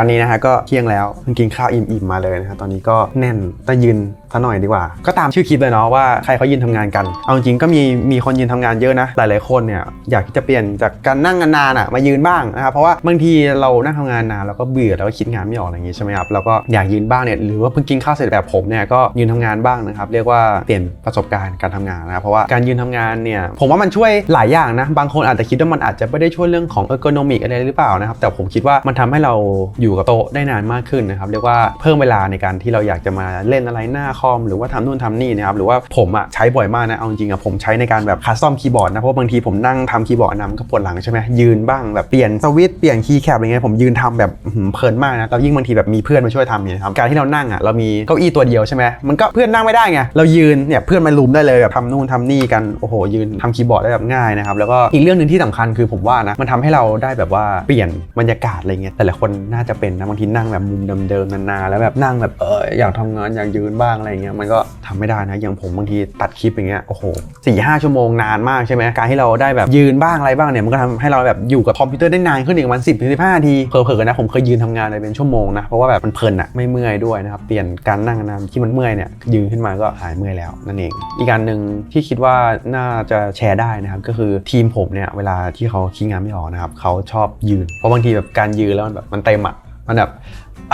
ตอนนี้นะฮะก็เที่ยงแล้วเพิ่งกินข้าวอิ่มๆมาเลยนะฮะตอนนี้ก็แน่นต้องยืนซะหน่อยดีกว่า ก็ตามชื่อคลิปเลยเนาะว่าใครเขายืนทำงานกัน เอาจริงก็มีมีคนยืนทำงานเยอะนะ หลายๆคนเนี่ยอยากที่จะเปลี่ยนจากการนั่งนานๆอะมายืนบ้างนะครับ เพราะว่าบางทีเรานั่งทำงานนานเราก็เบื่อแล้วก็คิดงานไม่ออกอะไรอย่างงี้ใช่ไหมครับแล้วก็อยากยืนบ้างเนี่ยหรือว่าเพิ่งกินข้าวเสร็จแบบผมเนี่ยก็ยืนทำงานบ้างนะครับเรียกว่าเปลี่ยนประสบการณ์การทำงานนะครับเพราะว่าการยืนทำงานเนี่ยผมว่ามันช่วยหลายอย่างนะบางคนอาจจะคิดว่ามันอาจจะไม่ได้ช่วยเรื่องของ ergonomic อะไรหรือเปล่านะครับแต่ผมคิดว่ามันทำให้เราอยู่กับโต๊ะได้นานมากขึ้นนะครับเรียกว่าเพิ่มเวลาในการที่เราอยากจะมาเล่นอะไรหน้าคอมหรือว่าทำนู่นทำนี่นะครับหรือว่าผมอะใช้บ่อยมากนะเอาจริงๆอะผมใช้ในการแบบคัสตอมคีย์บอร์ดนะเพราะว่าบางทีผมนั่งทำคีย์บอร์ดนำก็ปวดหลังใช่ไหมยืนบ้างแบบเปลี่ยนสวิตช์เปลี่ยนคีย์แคปอะไรเงี้ยผมยืนทำแบบเพลินมากนะแล้วยิ่งบางทีแบบมีเพื่อนมาช่วยทำเนี่ยนะครับการที่เรานั่งอะเรามีเก้าอี้ตัวเดียวใช่ไหมมันก็เพื่อนนั่งไม่ได้ไงเรายืนเนี่ยเพื่อนมาลุมได้เลยแบบทำนู่นทำนี่กันโอ้โหยืนทำคีย์บอร์ดได้แบบง่ายนะครับแล้วก็อีกเรื่องหนึ่งที่สำคัญคือผมว่านะมันทำให้เราได้แบบว่าเปลี่ยนบรรยากาศอะไรเงี้ยแต่ละคนน่าจะเป็นนะบางทีนั่งแบบมุมเดิมๆนานๆแล้วแบบนั่งแบบเอออยากทำงานอยากยืนบ้างอะไรเงี้ยมันก็ทำไม่ได้นะอย่างผมบางทีตัดคลิปอย่างเงี้ยโอ้โหสี่ห้าชั่วโมงนานมากใช่ไหมการที่เราได้แบบยืนบ้างอะไรบ้างเนี่ยมันก็ทำให้เราแบบอยู่กับคอมพิวเตอร์ได้นานขึ้นอีกประมาณสิบถึงสิบห้าทีเผลอๆนะผมเคยยืนทำงานเลยเป็นชั่วโมงนะเพราะว่าแบบมันเพลินอะไม่เมื่อยด้วยนะครับเปลี่ยนการนั่งนานที่มันเมื่อยเนี่ยยืนขึ้นมาก็หายเมื่อยแล้วนั่นเอง อีกการหนึ่งที่คิดว่าน่าจะแชร์ได้นะครับก็คือทีมผมเนี่ยเวลาที่เขาคิดงานไม่ออกนะครับเขาชอบยืน เพราะบางทีแบบการยืนแล้วมันแบบมันเต็มอะมันแบบ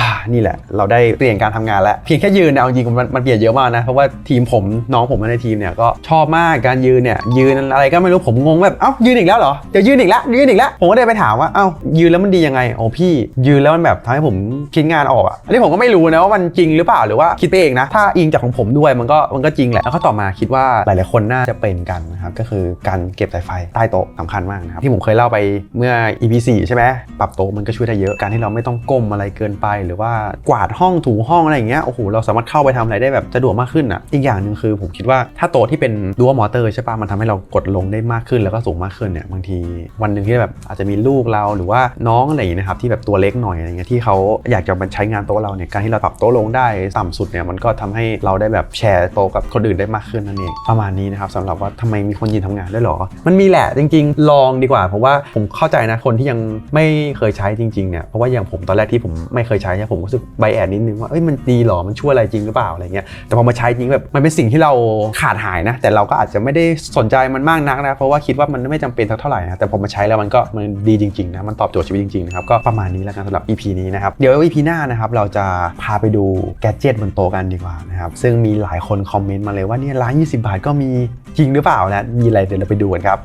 อ่านี่แหละ เราได้เปลี่ยนการทำงานแล้ว เพียงแค่ยืนเนี่ยเอาจริงมันมันเปลี่ยนเยอะมากนะ เพราะว่าทีมผมน้องผมในทีมเนี่ยก็ชอบมากการยืนเนี่ยยืนอะไรก็ไม่รู้ผมงงแบบเอ้ายืนอีกแล้วเหรอจะยืนอีกแล้วยืนอีกแล้วผมก็ได้ไปถามว่าเอ้ายืนแล้วมันดียังไงโอ้พี่ ยืนแล้วมันแบบทำให้ผมคิดงานออกอะอันนี้ผมก็ไม่รู้นะว่ามันจริงหรือเปล่าหรือว่าคิดไปเองนะถ้าอิงจากของผมด้วยมันก็มันก็จริงแหละแล้วก็ต่อมาคิดว่าหลาย ๆ คนน่าจะเป็นกันนะครับก็คือการเก็บสายไฟใต้โต๊ะสำคัญมากนะครับที่ผมเคยเล่าไปเมื่อ EP 4 ใช่ไหมปรับโต๊ะมันก็ช่วยได้เยอะการที่เราไม่ต้องก้มอะไรเกินไปหรือว่ากวาดห้องถูห้องอะไรอย่างเงี้ยโอ้โหเราสามารถเข้าไปทำอะไรได้แบบสะดวกมากขึ้นอะอีกอย่างหนึ่งคือผมคิดว่าถ้าโต๊ะที่เป็นดัวมอเตอร์ใช่ปะมันทำให้เรากดลงได้มากขึ้นแล้วก็สูงมากขึ้นเนี่ยบางทีวันหนึ่งที่แบบอาจจะมีลูกเราหรือว่าน้องอะไรอย่างเงี้ยนะครับที่แบบตัวเล็กหน่อยอะไรเงี้ยที่เขาอยากจะมาใช้งานโต๊ะเราเนี่ยการที่เราปรับโต๊ะลงได้ต่ำสุดเนี่ยมันก็ทำให้เราได้แบบแชร์โต๊ะกับคนอื่นได้มากขึ้นนั่นเองประมาณนี้นะครับสำหรับว่าทำไมมีคนยืนทำงานด้วยหรอ มันมีแหละจริง ๆ ลองดีกว่า เพราะว่าผมเข้าใจนะคนที่ยังไม่เคยใช้จริงๆเนี่ยเพราะว่าอย่างผมตอนแรกที่ผมไม่เคยใช้เนี่ยผมรู้สึกไบแอดนิดนึงว่าเอ้ยมันดีหรอมันช่วยอะไรจริงหรือเปล่าอะไรเงี้ยแต่พอมาใช้จริงแบบมันเป็นสิ่งที่เราขาดหายนะ แต่เราก็อาจจะไม่ได้สนใจมันมากนักนะเพราะว่าคิดว่ามันไม่จำเป็นสักเท่าไหร่นะแต่พอมาใช้แล้วมันก็มันดีจริงๆนะมันตอบโจทย์ชีวิตจริงๆนะครับก็ประมาณนี้แล้วกันสำหรับ EP นี้นะครับเดี๋ยว EP หน้านะครับเราจะพาไปดูแกจิตบนโต๊ะกันดีกว่านะครับซึ่งมีหลายคนคอมเมนต์มาเลยว่าเนี่ยร้าน20 บาทก็มีจริงหรือเปล่านะมีอะไรเดี๋ยวเราไปดูกันครับ